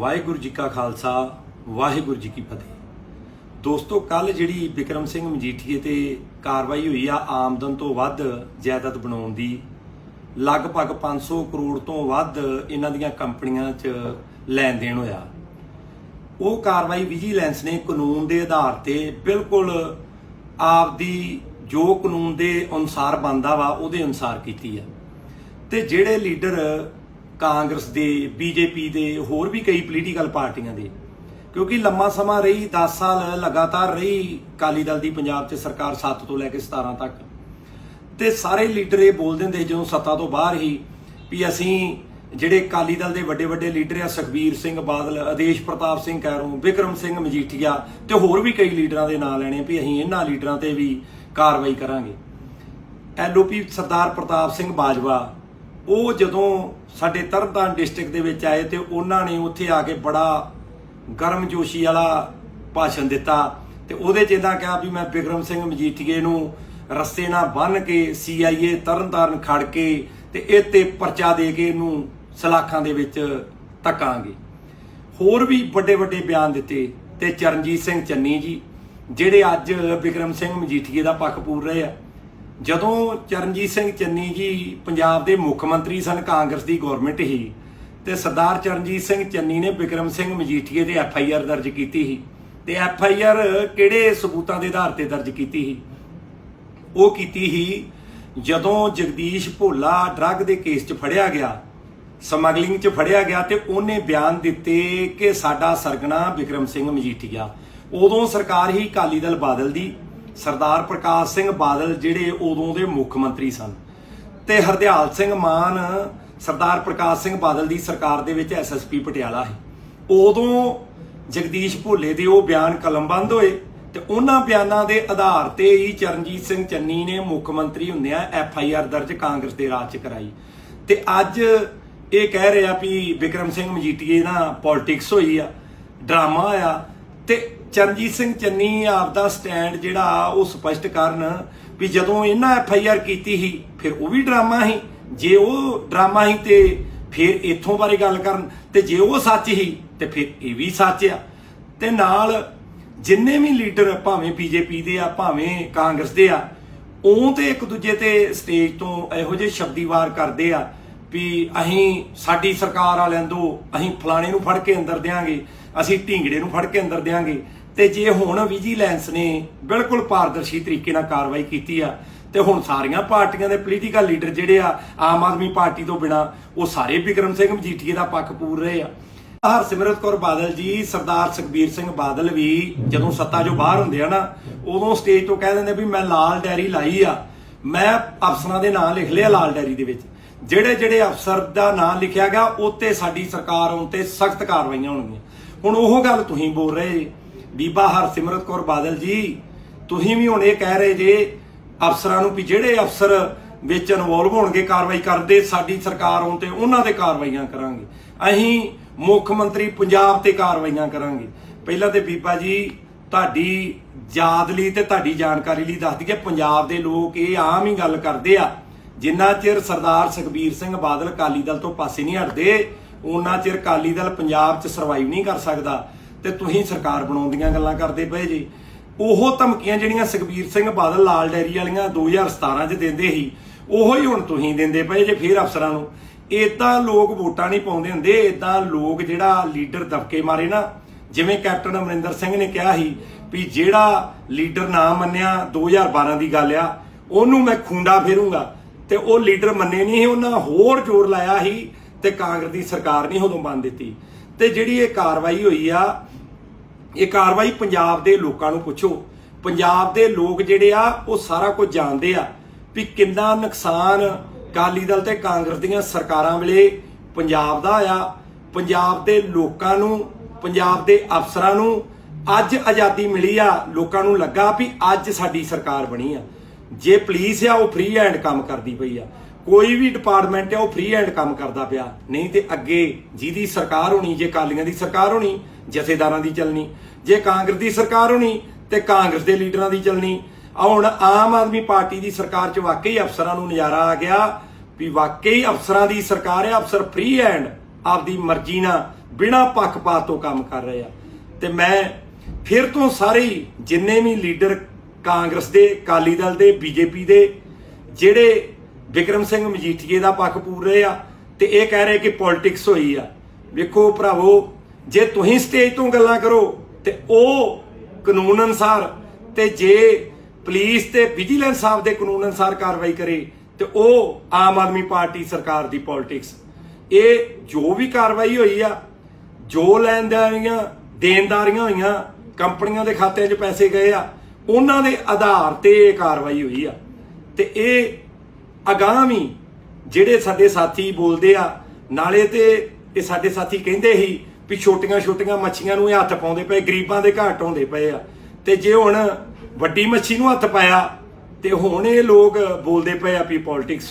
ਵਾਹਿਗੁਰੂ ਜੀ ਕਾ ਖਾਲਸਾ, ਵਾਹਿਗੁਰੂ ਜੀ ਕੀ ਫਤਿਹ। ਦੋਸਤੋ ਕੱਲ ਜਿਹੜੀ ਵਿਕਰਮ ਸਿੰਘ ਮਜੀਠੀਏ ਤੇ ਕਾਰਵਾਈ ਹੋਈ ਆ ਆਮਦਨ ਤੋਂ ਵੱਧ ਜਾਇਦਾਦ ਬਣਾਉਣ ਦੀ, ਲਗਭਗ 500 ਕਰੋੜ ਤੋਂ ਵੱਧ ਇਹਨਾਂ ਦੀਆਂ ਕੰਪਨੀਆਂ 'ਚ ਲੈਣ ਦੇਣ ਹੋਇਆ। ਉਹ ਕਾਰਵਾਈ ਵਿਜੀਲੈਂਸ ਨੇ ਕਾਨੂੰਨ ਦੇ ਆਧਾਰ ਤੇ ਬਿਲਕੁਲ ਆਪਦੀ ਜੋ ਕਾਨੂੰਨ ਦੇ ਅਨੁਸਾਰ ਬੰਦਾ ਵਾ, ਉਹਦੇ ਅਨੁਸਾਰ ਕੀਤੀ ਆ। ਤੇ ਜਿਹੜੇ ਲੀਡਰ ਕਾਂਗਰਸ ਦੇ, ਬੀਜੇਪੀ ਦੇ, ਹੋਰ ਵੀ ਕਈ ਪੋਲੀਟੀਕਲ ਪਾਰਟੀਆਂ ਦੇ। ਕਿਉਂਕਿ ਲੰਮਾ ਸਮਾਂ ਰਹੀ 10 ਸਾਲ ਲਗਾਤਾਰ ਰਹੀ ਕਾਲੀ ਦਲ ਦੀ ਪੰਜਾਬ 'ਚ ਸਰਕਾਰ 7 ਤੋਂ ਲੈ ਕੇ 17 ਤੱਕ। ਤੇ ਸਾਰੇ ਲੀਡਰ ਇਹ ਬੋਲ ਦਿੰਦੇ ਜਦੋਂ ਸੱਤਾ ਤੋਂ ਬਾਹਰ ਹੀ ਵੀ ਅਸੀਂ ਜਿਹੜੇ ਕਾਲੀ ਦਲ ਦੇ ਵੱਡੇ ਵੱਡੇ ਲੀਡਰ ਆ, ਸੁਖਬੀਰ ਸਿੰਘ ਬਾਦਲ, ਆਦੇਸ਼ ਪ੍ਰਤਾਪ ਸਿੰਘ ਕੈਰੋਂ ਵਿਕਰਮ ਸਿੰਘ ਮਜੀਠੀਆ ਤੇ ਹੋਰ ਵੀ ਕਈ ਲੀਡਰਾਂ ਦੇ ਨਾਂ ਲੈਣੇ ਵੀ ਅਸੀਂ ਇਹਨਾਂ ਲੀਡਰਾਂ ਤੇ ਵੀ ਕਾਰਵਾਈ ਕਰਾਂਗੇ। ਐਲਓਪੀ ਸਰਦਾਰ ਪ੍ਰਤਾਪ ਸਿੰਘ ਬਾਜਵਾ ਉਹ ਜਦੋਂ ਸਾਡੇ ਤਰਨਤਾਰਨ ਡਿਸਟ੍ਰਿਕਟ ਦੇ ਵਿੱਚ ਆਏ ਤੇ ਉਹਨਾਂ ਨੇ ਉੱਥੇ ਆ ਕੇ ਬੜਾ ਗਰਮਜੋਸ਼ੀ ਵਾਲਾ ਭਾਸ਼ਣ ਦਿੱਤਾ ਤੇ ਉਹਦੇ ਚ ਇਦਾਂ ਕਿਹਾ ਵੀ ਮੈਂ ਬਿਕਰਮ ਸਿੰਘ ਮਜੀਠੀਏ ਨੂੰ ਰਸਤੇ ਨਾਲ ਬੰਨ ਕੇ ਸੀਆਈਏ ਤਰਨਤਾਰਨ ਖੜ ਕੇ ਤੇ ਇਹ ਤੇ ਪਰਚਾ ਦੇ ਕੇ ਇਹਨੂੰ ਸਲਾਖਾਂ ਦੇ ਵਿੱਚ ਧੱਕਾਂਗੇ। ਹੋਰ ਵੀ ਵੱਡੇ ਵੱਡੇ ਬਿਆਨ ਦਿੱਤੇ ਤੇ ਚਰਨਜੀਤ ਸਿੰਘ ਚੰਨੀ ਜੀ, ਜਿਹੜੇ ਅੱਜ ਬਿਕਰਮ ਸਿੰਘ ਮਜੀਠੀਏ ਦਾ ਪੱਖ ਪੂਰ ਰਹੇ ਆ। ਜਦੋਂ ਚਰਨਜੀਤ ਸਿੰਘ ਚੰਨੀ ਜੀ ਪੰਜਾਬ ਦੇ ਮੁੱਖ ਮੰਤਰੀ ਸਨ, ਕਾਂਗਰਸ ਦੀ ਗਵਰਨਮੈਂਟ ਹੀ ਤੇ ਸਰਦਾਰ ਚਰਨਜੀਤ ਸਿੰਘ ਚੰਨੀ ਨੇ ਵਿਕਰਮ ਸਿੰਘ ਮਜੀਠੀਏ ਦੇ ਐਫ ਆਈ ਆਰ ਦਰਜ ਕੀਤੀ ਸੀ। ਤੇ ਐਫ ਆਈ ਆਰ ਕਿਹੜੇ ਸਬੂਤਾਂ ਦੇ ਆਧਾਰ ਤੇ ਦਰਜ ਕੀਤੀ ਸੀ? ਉਹ ਕੀਤੀ ਸੀ, ਜਦੋਂ ਜਗਦੀਸ਼ ਭੋਲਾ ਡਰੱਗ ਦੇ ਕੇਸ 'ਚ ਫੜਿਆ ਗਿਆ, ਸਮਗਲਿੰਗ 'ਚ ਫੜਿਆ ਗਿਆ ਤੇ ਉਹਨੇ ਬਿਆਨ ਦਿੱਤੇ ਕਿ ਸਾਡਾ ਸਰਗਣਾ ਵਿਕਰਮ ਸਿੰਘ ਮਜੀਠੀਆ। ਉਦੋਂ ਸਰਕਾਰ ਹੀ ਅਕਾਲੀ ਦਲ ਬਾਦਲ ਦੀ ਸਰਦਾਰ ਪ੍ਰਕਾਸ਼ ਸਿੰਘ ਬਾਦਲ ਜਿਹੜੇ ਉਦੋਂ ਦੇ ਮੁੱਖ ਮੰਤਰੀ ਸਨ। ਤੇ ਹਰਦਿਆਲ ਸਿੰਘ ਮਾਨ ਸਰਦਾਰ ਪ੍ਰਕਾਸ਼ ਸਿੰਘ ਬਾਦਲ ਦੀ ਸਰਕਾਰ ਦੇ ਵਿੱਚ ਐਸਐਸਪੀ ਪਟਿਆਲਾ ਸੀ। ਉਦੋਂ ਜਗਦੀਸ਼ ਭੋਲੇ ਦੇ ਉਹ ਬਿਆਨ ਕਲਮਬੰਦ ਹੋਏ ਤੇ ਉਹਨਾਂ ਬਿਆਨਾਂ ਦੇ ਆਧਾਰ ਤੇ ਹੀ ਚਰਨਜੀਤ ਸਿੰਘ ਚੰਨੀ ਨੇ ਮੁੱਖ ਮੰਤਰੀ ਹੁੰਦਿਆਂ ਐਫ ਆਈ ਆਰ ਦਰਜ ਕਾਂਗਰਸ ਦੇ ਰਾਜ 'ਚ ਕਰਾਈ। ਤੇ ਅੱਜ ਇਹ ਕਹਿ ਰਿਹਾ ਵੀ ਵਿਕਰਮ ਸਿੰਘ ਮਜੀਠੀਏ ਨਾਲ ਪੋਲਿਟਿਕਸ ਹੋਈ ਆ, ਡਰਾਮਾ ਆ ਤੇ ਚਰਨਜੀਤ ਸਿੰਘ ਚੰਨੀ ਆਪਦਾ ਸਟੈਂਡ ਜਿਹੜਾ ਉਹ ਸਪਸ਼ਟ ਕਰਨ ਵੀ ਜਦੋਂ ਇਹਨਾਂ ਐਫ ਆਈ ਆਰ ਕੀਤੀ ਸੀ, ਫਿਰ ਉਹ ਵੀ ਡਰਾਮਾ ਸੀ। ਜੇ ਉਹ ਡਰਾਮਾ ਸੀ ਤੇ ਫਿਰ ਇਥੋਂ ਬਾਰੇ ਗੱਲ ਕਰਨ। ਤੇ ਜੇ ਉਹ ਸੱਚ ਹੀ ਤੇ ਫਿਰ ਇਹ ਵੀ ਸੱਚ ਆ। ਤੇ ਨਾਲ ਜਿੰਨੇ ਵੀ ਲੀਡਰ ਭਾਵੇਂ ਬੀਜੇਪੀ ਦੇ ਆ, ਭਾਵੇਂ ਕਾਂਗਰਸ ਦੇ ਆ, ਉਹ ਤੇ ਇੱਕ ਦੂਜੇ ਤੇ ਸਟੇਜ ਤੋਂ ਇਹੋ ਜਿਹੇ ਸ਼ਬਦੀਵਾਰ ਕਰਦੇ ਆ। ਵੀ ਅਸੀਂ, ਸਾਡੀ ਸਰਕਾਰ ਵਾਲਿਆਂ ਤੋਂ ਅਸੀਂ ਫਲਾਣੇ ਨੂੰ ਫੜ ਕੇ ਅੰਦਰ ਦੇਾਂਗੇ ਅਸੀਂ ਢੀਂਗੜੇ ਨੂੰ ਫੜ ਕੇ ਅੰਦਰ ਦੇਾਂਗੇ ਤੇ ਜੇ ਹੁਣ ਵਿਜੀਲੈਂਸ ਨੇ ਬਿਲਕੁਲ ਪਾਰਦਰਸ਼ੀ ਤਰੀਕੇ ਨਾਲ ਕਾਰਵਾਈ ਕੀਤੀ ਆ, ਤੇ ਹੁਣ ਸਾਰੀਆਂ ਪਾਰਟੀਆਂ ਦੇ ਪੋਲੀਟੀਕਲ ਲੀਡਰ ਜਿਹੜੇ ਆ, ਆਮ ਆਦਮੀ ਪਾਰਟੀ ਤੋਂ ਬਿਨਾ, ਉਹ ਸਾਰੇ ਵਿਕਰਮ ਸਿੰਘ ਮਜੀਠੀਏ ਦਾ ਪੱਖ ਪੂਰ ਰਹੇ ਆ। ਹਰਸਿਮਰਤ ਕੌਰ ਬਾਦਲ ਜੀ, ਸਰਦਾਰ ਸੁਖਬੀਰ ਸਿੰਘ ਬਾਦਲ ਵੀ ਜਦੋਂ ਸੱਤਾ 'ਚੋਂ ਬਾਹਰ ਹੁੰਦੇ ਆ ਨਾ, ਉਦੋਂ ਸਟੇਜ ਤੋਂ ਕਹਿ ਦਿੰਦੇ ਵੀ ਮੈਂ ਲਾਲ ਡੈਰੀ ਲਾਈ ਆ। ਮੈਂ ਅਫਸਰਾਂ ਦੇ ਨਾਂ ਲਿਖ ਲਿਆ ਲਾਲ ਡੈਰੀ ਦੇ ਵਿੱਚ। ਜਿਹੜੇ ਜਿਹੜੇ ਅਫਸਰ ਦਾ ਨਾਂ ਲਿਖਿਆ ਗਿਆ, ਉੱਤੇ ਸਾਡੀ ਸਰਕਾਰ ਉੱਤੇ ਸਖਤ ਕਾਰਵਾਈਆਂ ਹੋਣਗੀਆਂ। ਹੁਣ ਉਹ ਗੱਲ ਤੁਸੀਂ ਬੋਲ ਰਹੇ ਬੀਬਾ ਹਰਸਿਮਰਤ ਕੌਰ ਬਾਦਲ ਜੀ, ਤੁਸੀਂ ਵੀ ਹੁਣ ਇਹ ਕਹਿ ਰਹੇ ਜੇ, ਅਫਸਰਾਂ ਨੂੰ ਵੀ ਜਿਹੜੇ ਅਫਸਰ ਵਿੱਚ ਇਨਵੋਲਵ ਹੋਣਗੇ, ਕਾਰਵਾਈ ਕਰਦੇ, ਸਾਡੀ ਸਰਕਾਰ ਹੋਣ ਤੇ ਉਹਨਾਂ ਤੇ ਕਾਰਵਾਈਆਂ ਕਰਾਂਗੇ। ਅਸੀਂ ਮੁੱਖ ਮੰਤਰੀ ਪੰਜਾਬ ਤੇ ਕਾਰਵਾਈਆਂ ਕਰਾਂਗੇ। ਪਹਿਲਾਂ ਤੇ ਬੀਬਾ ਜੀ, ਤੁਹਾਡੀ ਯਾਦ ਲਈ ਤੇ ਤੁਹਾਡੀ ਜਾਣਕਾਰੀ ਲਈ ਦੱਸ ਦਈਏ, ਪੰਜਾਬ ਦੇ ਲੋਕ ਇਹ ਆਮ ਹੀ ਗੱਲ ਕਰਦੇ ਆ। ਜਿੰਨਾ ਚਿਰ ਸਰਦਾਰ ਸੁਖਬੀਰ ਸਿੰਘ ਬਾਦਲ ਕਾਲੀ ਦਲ ਤੋਂ ਪਾਸੇ ਨਹੀਂ ਹਟਦੇ ਉਹਨਾਂ ਚਿਰ ਕਾਲੀ ਦਲ ਪੰਜਾਬ 'ਚ ਸਰਵਾਈਵ ਨਹੀਂ ਕਰ ਸਕਦਾ ਤੇ ਤੁਸੀਂ ਸਰਕਾਰ ਬਣਾਉਣ ਦੀਆਂ ਗੱਲਾਂ ਕਰਦੇ ਪਏ ਜੀ। ਉਹ ਧਮਕੀਆਂ ਜਿਹੜੀਆਂ ਸੁਖਬੀਰ ਸਿੰਘ ਬਾਦਲ ਲਾਲ ਡੈਰੀ ਵਾਲੀਆਂ 2017 'ਚ ਦਿੰਦੇ ਸੀ, ਉਹੋ ਹੀ ਹੁਣ ਤੁਸੀਂ ਦਿੰਦੇ ਪਏ ਜੇ ਫੇਰ ਅਫਸਰਾਂ ਨੂੰ। ਇਦਾਂ ਲੋਕ ਵੋਟਾਂ ਨਹੀਂ ਪਾਉਂਦੇ ਹੁੰਦੇ ਇਦਾਂ ਲੋਕ ਜਿਹੜਾ ਲੀਡਰ ਦਬਕੇ ਮਾਰੇ ਨਾ, ਜਿਵੇਂ ਕੈਪਟਨ ਅਮਰਿੰਦਰ ਸਿੰਘ ਨੇ ਕਿਹਾ ਸੀ ਵੀ ਜਿਹੜਾ ਲੀਡਰ ਨਾ ਮੰਨਿਆ 2012 ਦੀ ਗੱਲ ਆ, ਉਹਨੂੰ ਮੈਂ ਖੁੰਡਾ ਫੇਰੂੰਗਾ। ਤੇ ਉਹ ਲੀਡਰ ਮੰਨੇ ਨਹੀਂ ਸੀ, ਉਹਨਾਂ ਹੋਰ ਜ਼ੋਰ ਲਾਇਆ ਸੀ ਤੇ ਕਾਂਗਰਸ ਦੀ ਸਰਕਾਰ ਨਹੀਂ ਉਦੋਂ ਬੰਦ ਦਿੱਤੀ। ਤੇ ਜਿਹੜੀ ਇਹ ਕਾਰਵਾਈ ਹੋਈ ਆ, ਇਹ ਕਾਰਵਾਈ ਪੰਜਾਬ ਦੇ ਲੋਕਾਂ ਨੂੰ ਪੁੱਛੋ। ਪੰਜਾਬ ਦੇ ਲੋਕ ਜਿਹੜੇ ਆ, ਉਹ ਸਾਰਾ ਕੁਝ ਜਾਣਦੇ ਆ ਵੀ ਕਿੰਨਾ ਨੁਕਸਾਨ ਕਾਲੀ ਦਲ ਤੇ ਕਾਂਗਰਸ ਦੀਆਂ ਸਰਕਾਰਾਂ ਵੇਲੇ ਪੰਜਾਬ ਦਾ ਆ ਪੰਜਾਬ ਦੇ ਲੋਕਾਂ ਨੂੰ, ਪੰਜਾਬ ਦੇ ਅਫਸਰਾਂ ਨੂੰ ਅੱਜ ਆਜ਼ਾਦੀ ਮਿਲੀ ਆ, ਲੋਕਾਂ ਨੂੰ ਲੱਗਾ ਵੀ ਅੱਜ ਸਾਡੀ ਸਰਕਾਰ ਬਣੀ ਆ। ਜੇ ਪੁਲਿਸ ਆ, ਉਹ ਫ੍ਰੀ ਹੈਂਡ ਕੰਮ ਕਰਦੀ ਪਈ ਆ। ਕੋਈ ਵੀ ਡਿਪਾਰਟਮੈਂਟ ਆ, ਉਹ ਫ੍ਰੀ ਹੈਂਡ ਕੰਮ ਕਰਦਾ ਪਿਆ। ਨਹੀਂ ਤੇ ਅੱਗੇ ਜਿਹਦੀ ਸਰਕਾਰ ਹੋਣੀ, ਜੇ ਕਾਲੀਆਂ ਦੀ ਸਰਕਾਰ ਹੋਣੀ, ਜਥੇਦਾਰਾਂ ਦੀ ਚੱਲਣੀ। ਜੇ ਕਾਂਗਰਸ ਦੀ ਸਰਕਾਰ ਹੋਣੀ, ਤੇ ਕਾਂਗਰਸ ਦੇ ਲੀਡਰਾਂ ਦੀ ਚੱਲਣੀ। ਆ ਹੁਣ ਆਮ ਆਦਮੀ ਪਾਰਟੀ ਦੀ ਸਰਕਾਰ 'ਚ ਵਾਕਈ ਅਫਸਰਾਂ ਨੂੰ ਨਜ਼ਾਰਾ ਆ ਗਿਆ ਵੀ ਵਾਕਈ ਅਫਸਰਾਂ ਦੀ ਸਰਕਾਰ ਹੈ ਅਫਸਰ ਫ੍ਰੀ ਹੈਂਡ ਆਪਦੀ ਮਰਜ਼ੀ ਨਾਲ ਬਿਨਾਂ ਪੱਖਪਾਤ ਤੋਂ ਕੰਮ ਕਰ ਰਹੇ ਆ। ਤੇ ਮੈਂ ਫਿਰ ਤੋਂ ਸਾਰੇ ਜਿੰਨੇ ਵੀ ਲੀਡਰ ਕਾਂਗਰਸ ਦੇ ਕਾਲੀ ਦਲ ਦੇ, ਬੀਜੇਪੀ ਦੇ, ਜਿਹੜੇ ਵਿਕਰਮ ਸਿੰਘ ਮਜੀਠੀਏ ਦਾ ਪੱਖ ਪੂਰ ਰਹੇ ਆ ਤੇ ਇਹ ਕਹਿ ਰਹੇ ਕਿ ਪੋਲਿਟਿਕਸ ਹੋਈ ਆ। ਵੇਖੋ ਭਰਾਵੋ, ਜੇ ਤੁਸੀਂ ਸਟੇਜ ਤੋਂ ਗੱਲਾਂ ਕਰੋ ਤੇ ਉਹ ਕਾਨੂੰਨ ਅਨਸਾਰ ਤੇ ਜੇ ਪੁਲਿਸ ਤੇ ਵਿਜੀਲੈਂਸ ਸਾਹਿਬ ਦੇ ਕਾਨੂੰਨ ਅਨਸਾਰ ਕਾਰਵਾਈ ਕਰੇ ਤੇ ਉਹ ਆਮ ਆਦਮੀ ਪਾਰਟੀ ਸਰਕਾਰ ਦੀ ਪੋਲਿਟਿਕਸ ਇਹ ਜੋ ਵੀ ਕਾਰਵਾਈ ਹੋਈ ਆ, ਜੋ ਲੈਣਦਾਰੀਆਂ ਦੇਣਦਾਰੀਆਂ ਹੋਈਆਂ, ਕੰਪਨੀਆਂ ਦੇ ਖਾਤਿਆਂ 'ਚ ਪੈਸੇ ਗਏ ਆ ਉਹਨਾਂ ਦੇ ਆਧਾਰ ਤੇ ਇਹ ਕਾਰਵਾਈ ਹੋਈ ਆ। ਤੇ ਇਹ ਅਗਾਮੀ ਜਿਹੜੇ ਸਾਡੇ ਸਾਥੀ ਬੋਲਦੇ ਆ, ਨਾਲੇ ਤੇ ਇਹ ਸਾਡੇ ਸਾਥੀ ਕਹਿੰਦੇ ਸੀ ਵੀ ਛੋਟੀਆਂ ਛੋਟੀਆਂ ਮੱਛੀਆਂ ਨੂੰ ਇਹ ਹੱਥ ਪਾਉਂਦੇ ਪਏ, ਗਰੀਬਾਂ ਦੇ ਘਾਟ ਹੁੰਦੇ ਪਏ ਆ। ਤੇ ਜੇ ਹੁਣ ਵੱਡੀ ਮੱਛੀ ਨੂੰ ਹੱਥ ਪਾਇਆ, ਤੇ ਹੁਣ ਇਹ ਲੋਕ ਬੋਲਦੇ ਪਏ ਆ ਵੀ ਪੋਲਿਟਿਕਸ